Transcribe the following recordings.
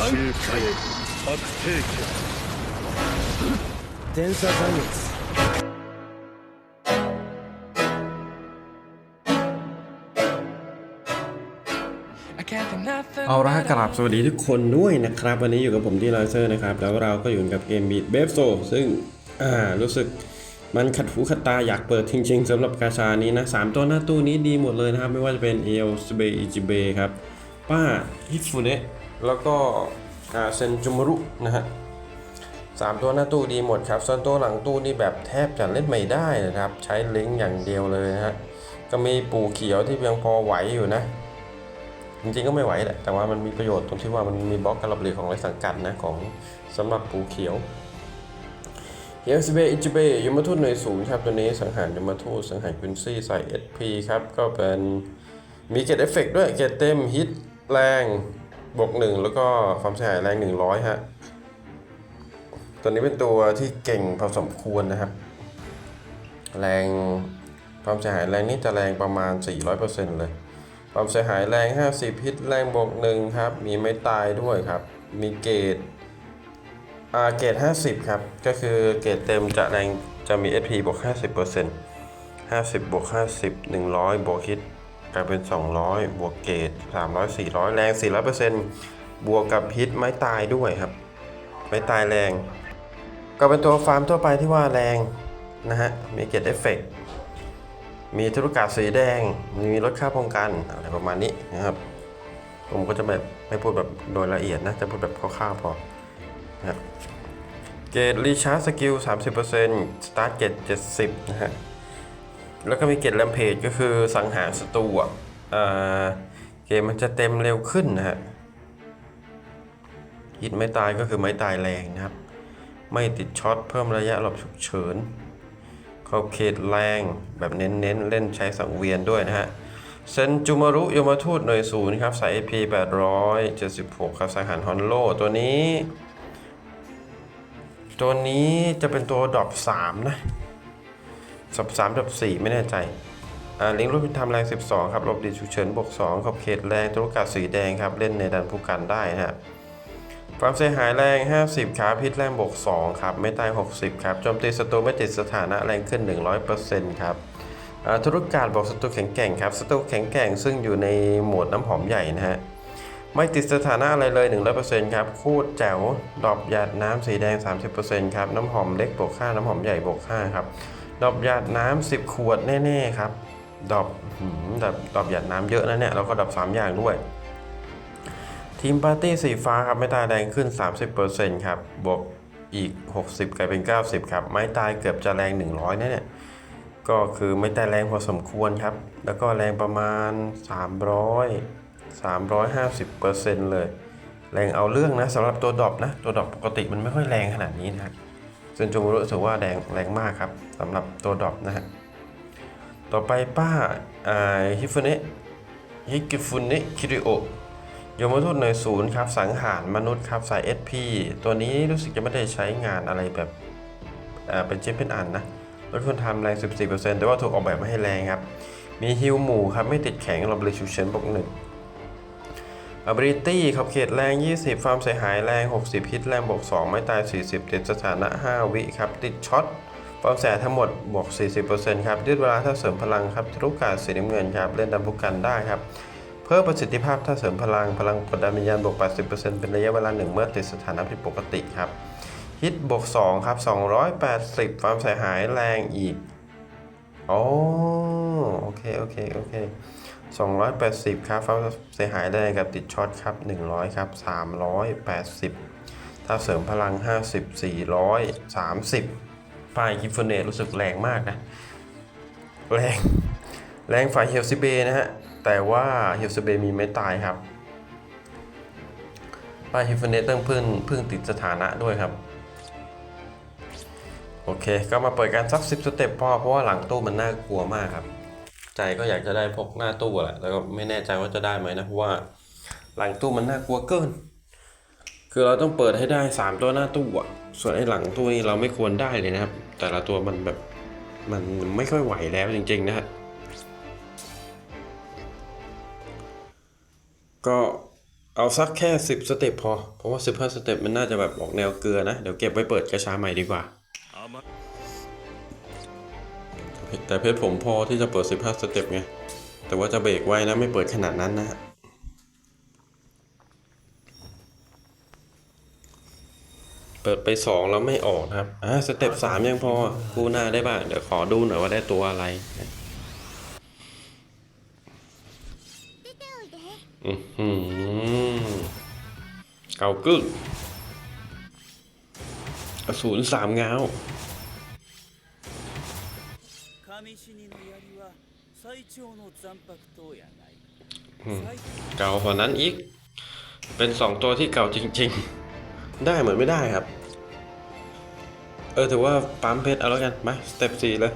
周回白帝家天差残月 เอาละกราบสวัสดีทุกคนด้วยนะครับ วันนี้อยู่กับผมที่ไลเซอร์นะครับ แล้วเราก็อยู่กับเกมบีดเบฟโซซึ่งอ่ารู้สึกมันขัดหูขัดตาอยากเปิดจริงๆสำหรับกาชานี้นะสามตัวหน้าตู้นี้ดีหมดเลยนะครับ ไม่ว่าจะเป็นเอลสเบอิจิเบครับ ป้าฮิฟุเนะ แล้วก็เซนจูมารุนะฮะสามตัวหน้าตู้ดีหมดครับ ส่วนตัวหลังตู้นี่แบบแทบจะเล่นไม่ได้นะครับ ใช้ลิงก์อย่างเดียวเลยนะฮะ ก็มีปูเขียวที่เพียงพอไหวอยู่นะ จริงๆก็ไม่ไหวแหละ แต่ว่ามันมีประโยชน์ตรงที่ว่ามันมีบล็อกการระเบิดของไรสังกัดนะของสำหรับปูเขียวเฮียสเบอิจิเบยมทูตหน่วยสูงครับตัวนี้สังหารยมทูตสังหารกุนซี่ใส่ SP ครับ ก็เป็นมีเกตเอฟเฟกด้วยเกตเต็มฮิตแรง บวกหนึ่งแล้วก็ความเสียหายแรง100ฮะ ตัวนี้เป็นตัวที่เก่งพอสมควรนะครับ แรงความเสียหายแรงนี่จะแรงประมาณ 400%เลย ความเสียหายแรง 50 พิษแรงบวกหนึ่งครับ มีไม่ตายด้วยครับ มีเกรดอ่าเกรด50 ครับ ก็คือเกรดเต็มจะแรงจะมี SP บวก 50% 50บวก50 100 บวกฮิต กลายเป็น 200 บวกเกรด300 400 แรง 400%บวกกับฮิตไม้ตายด้วยครับ ไม้ตายแรง ก็เป็นตัวฟาร์มทั่วไปที่ว่าแรงนะฮะ มีเกรดเอฟเฟกต์มีธุรกาสีแดง มีลดค่าป้องกันอะไรประมาณนี้นะครับ ผมก็จะแบบไม่พูดแบบโดยละเอียดนะ จะพูดแบบคร่าวๆพอนะครับเกรดรีชาร์จสกิล 30%สตาร์ทเกรด70 นะฮะ แล้วก็มีเกรดแรมเพจก็คือสังหารศัตรูอะเกมมันจะเต็มเร็วขึ้นนะฮะฮิตไม่ตายก็คือไม่ตายแรงนะครับ ไม่ติดช็อตเพิ่มระยะหลบฉุกเฉินขอบเขตแรงแบบเน้นๆเล่นใช้สังเวียนด้วยนะฮะเซนจูมารุยมาทูตหน่วยศูนย์ครับ สาย AP 876 ครับสายหันฮอนโล ตัวนี้ ตัวนี้จะเป็นตัวดรอป3นะ สับ3ดรอป4ไม่แน่ใจอ่าลิงรูปพินทำแรง 12 ครับลบดีฉุกเฉินบวก2ขอบเขตแรงตุลกาสีแดงครับ เล่นในดันผู้กันได้นะฮะความเสียหายแรง 50 ครับ พิษแรงบวก2ครับ ไม่ตาย 60 ครับโจมตีศัตรูไม่ติดสถานะแรงขึ้น 100%ครับอ่าธุรการบอกศัตรูแข็งแกร่งครับศัตรูแข็งแกร่งซึ่งอยู่ในหมวดน้ำหอมใหญ่นะฮะ ไม่ติดสถานะอะไรเลย 100%ครับคตรแจ๋วดอกหยาดน้ำสีแดง 30%ครับ น้ำหอมเล็กบวก5น้ำหอมใหญ่บวก5ครับ ดอกหยาดน้ำ10 ขวดแน่ๆครับดอกดอกดอกหยาดน้ำเยอะนะเนี่ยแล้วก็ดอก3 อย่างด้วย ทีมปาร์ตี้สีฟ้าครับ ไม้ตายแรงขึ้น 30%ครับบวกอีก 60 กลายเป็น 90 ครับ ไม้ตายเกือบจะแรง 100นะเนี่ยก็คือไม่ตายแรงพอสมควรครับ แล้วก็แรงประมาณ 300 350%เลย แรงเอาเรื่องนะสำหรับตัวดรอปนะ ตัวดรอปปกติมันไม่ค่อยแรงขนาดนี้นะฮะ ซึ่งจงรู้สึกว่าแรงแรงมากครับสำหรับตัวดรอปนะฮะต่อไปป้าฮิฟุเนะฮิกิฟุเนะคิริโอยมทูตหน่วยศูนย์ครับสังหารมนุษย์ครับสาย SP ตัวนี้รู้สึกจะไม่ได้ใช้งานอะไรแบบเป็นชิ้นเป็นอันนะลดคุณทำแรง 14%แต่ว่าถูกออกแบบมาให้แรงครับ มีฮิวหมู่ครับ ไม่ติดแข็งเราบริชูเชนบวกหนึ่ง ability ขับเขตแรง 20 ความเสียหายแรง 60 ฮิตแรงบวก 2 ไม่ตาย 40 ติดสถานะ 5 วิครับ ติดช็อตความเสียหายทั้งหมดบวก 40%ครับยืดเวลาถ้าเสริมพลังครับทุกการสีน้ำเงินครับ เล่นดันพุกันได้ครับ เพิ่มประสิทธิภาพถ้าเสริมพลังพลังกดดันวิญญาณบวก 80%เป็นระยะเวลา 1 เมื่อติดสถานะผิดปกติครับฮิตบวก 2 ครับ 280 ความเสียหายแรงอีกอ๋อโอเค โอเค โอเค 280 ครับควาเสียหายแรงกับติดช็อตครับ 100 ครับ 380 ถ้าเสริมพลัง 50 430 ป้ายกิฟเฟเนตรู้สึกแรงมากนะ แรง แรงฝ่ายเฮลซิเบนะฮะ แต่ว่าเฮลซิเบมีไม่ตายครับ ป้ายเฮลซิเบต้องพึ่งพึ่งติดสถานะด้วยครับ โอเค ก็มาเปิดการสักสิบสเต็ปพอเพราะว่าหลังตู้มันน่ากลัวมากครับ ใจก็อยากจะได้พกหน้าตู้แหละแล้วก็ไม่แน่ใจว่าจะได้ไหมนะเพราะว่าหลังตู้มันน่ากลัวเกิน คือเราต้องเปิดให้ได้สามตัวหน้าตู้อะส่วนไอ้หลังตู้นี่เราไม่ควรได้เลยนะครับ แต่ละตัวมันแบบมันไม่ค่อยไหวแล้วจริง ๆ นะฮะก็เอาสักแค่สิบสเต็ปพอ เพราะว่าสิบห้าสเต็ปมันน่าจะแบบออกแนวเกลือนะ เดี๋ยวเก็บไว้เปิดกระชาใหม่ดีกว่า แต่เพชรผมพอที่จะเปิด 15 สเต็ปไง แต่ว่าจะเบรกไว้นะไม่เปิดขนาดนั้นนะเปิดไป 2 แล้วไม่ออกนะครับ อ่าสเต็ป3ยังพอกู้หน้าได้บ้าง เดี๋ยวขอดูหน่อยว่าได้ตัวอะไร อือหือเก่ากึ้งอสูรสามเงา 神死にの槍は最長の残白刀やない。最 เก่ากว่านั้นอีก เป็นสองตัวที่เก่าจริง ๆ ได้เหมือนไม่ได้ครับ เออถือว่าปั๊มเพชรเอาแล้วกัน มา สเต็ปสี่เลย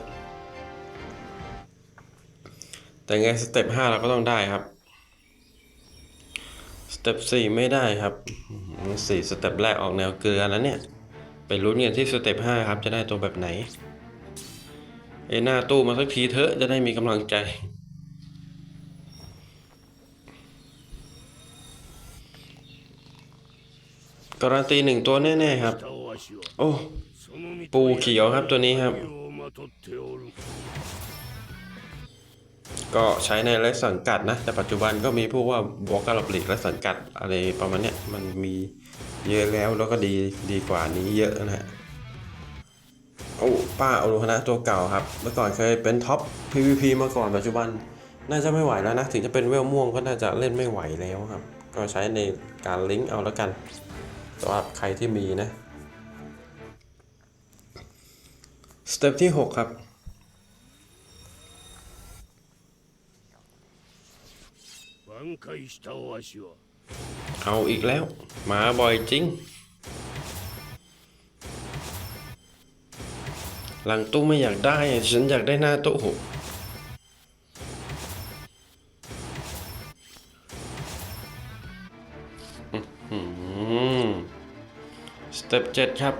แต่ไงสเต็ปห้าเราก็ต้องได้ครับ สเต็ปสี่ไม่ได้ครับอื้อหือสี่สเต็ปแรกออกแนวเกลือแล้วเนี่ย ไปลุ้นกันที่สเต็ปห้าครับ จะได้ตัวแบบไหน ไอ้หน้าตู้มาสักทีเถอะจะได้มีกำลังใจการันตีหนึ่งตัวแน่ๆครับ โอ้ ปูเขียวครับตัวนี้ครับ ก็ใช้ในและสังกัดนะ แต่ปัจจุบันก็มีพวกว่าบวกกับหลีกและสังกัดอะไรประมาณเนี้ยมันมีเยอะแล้วแล้วก็ดีดีกว่านี้เยอะนะฮะ โอ้ป้าอรุณะตัวเก่าครับ เมื่อก่อนเคยเป็นท็อป PVP มาก่อนปัจจุบัน น่าจะไม่ไหวแล้วนะ ถึงจะเป็นเวลม่วงก็น่าจะเล่นไม่ไหวแล้วครับ ก็ใช้ในการลิงก์เอาแล้วกันสำหรับใครที่มีนะสเต็ปที่ 6 ครับเอาอีกแล้ว มาบ่อยจริง หลังตู้ไม่อยากได้อะฉันอยากได้หน้าตู้อื้อหือสเต็ปเจ็ดครับ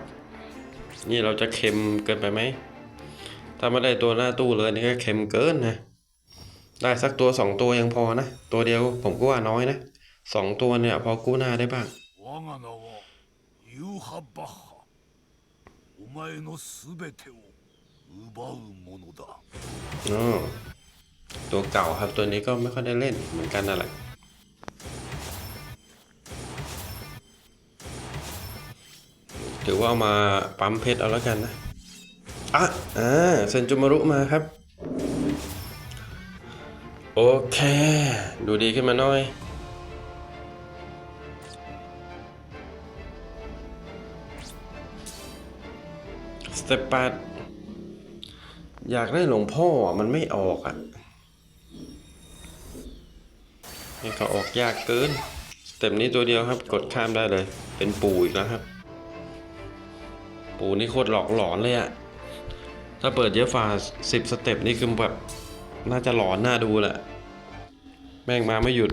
นี่เราจะเค็มเกินไปไหม ถ้าไม่ได้ตัวหน้าตู้เลยนี่ก็เค็มเกินนะ ได้สักตัวสองตัวยังพอนะ ตัวเดียวผมก็ว่าน้อยนะ สองตัวเนี่ยพอกู้หน้าได้บ้าง 我が名はユーハ・バッハお前のすべてを奪うものだ อ๋อตัวเก่าครับตัวนี้ก็ไม่ค่อยได้เล่นเหมือนกันนั่นแหละถือว่าเอามาปั๊มเพชรเอาแล้วกันนะอะอ่าเซนจูมารุมาครับ โอเค ดูดีขึ้นมาหน่อยสเต็ปแปด อยากได้หลวงพ่อมันไม่ออกอะนี่เขาออกยากเกินสเต็ปนี้ตัวเดียวครับ กดข้ามได้เลย เป็นปูอีกแล้วครับ ปูนี่โคตรหลอกหลอนเลยอะถ้าเปิดเยอะฝ่าสิบสเต็ปนี่คือแบบ น่าจะหลอนน่าดูแหละ แม่งมาไม่หยุด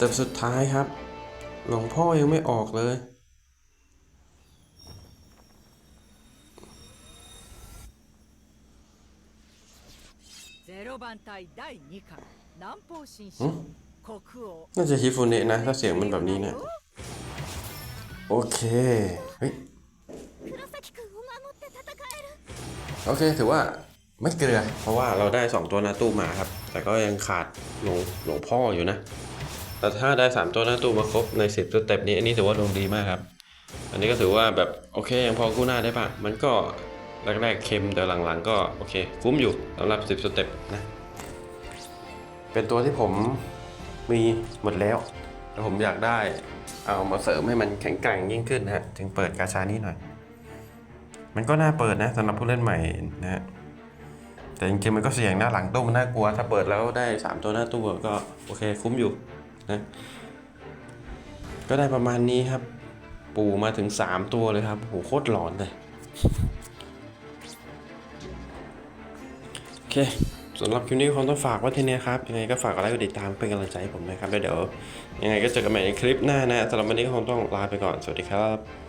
แต่สุดท้ายครับ หลวงพ่อยังไม่ออกเลย น่าจะฮิฟูเนะนะ ถ้าเสียงมันแบบนี้เนี่ย โอเค เฮ้ย โอเค ถือว่าไม่เกลือ เพราะว่าเราได้ 2 ตัวนาตู้มาครับ แต่ก็ยังขาดหลวงหลวงพ่ออยู่นะ แต่ถ้าได้ 3 ตัวหน้าตู้มาครบใน 10สเต็ปนี้อันนี้ถือว่าดวงดีมากครับ อันนี้ก็ถือว่าแบบโอเคยังพอกู้หน้าได้ปะมันก็แรกๆเค็มแต่หลังๆ ก็โอเคคุ้มอยู่สำหรับ 10สเต็ปนะ เป็นตัวที่ผมมีหมดแล้วแต่ผมอยากได้เอามาเสริมให้มันแข็งแกร่งยิ่งขึ้นนะฮะถึงเปิดกาชานี้หน่อย มันก็น่าเปิดนะสำหรับผู้เล่นใหม่นะฮะแต่จริงๆมันก็เสี่ยงนะหลังตู้มันน่ากลัว ถ้าเปิดแล้วได้ 3 ตัวหน้าตู้ก็โอเคคุ้มอยู่ นะก็ได้ประมาณนี้ครับ ปูมาถึง 3 ตัวเลยครับโหโคตรหลอนเลยโอเคสำหรับคลิปนี้คงต้องฝากไว้ที่นี้ครับ ยังไงก็ฝากกดไลค์กดติดตามเป็นกำลังใจให้ผมนะครับแล้วเดี๋ยว ยังไงก็เจอกันใหม่ในคลิปหน้านะสำหรับวันนี้ก็คงต้องลาไปก่อน สวัสดีครับ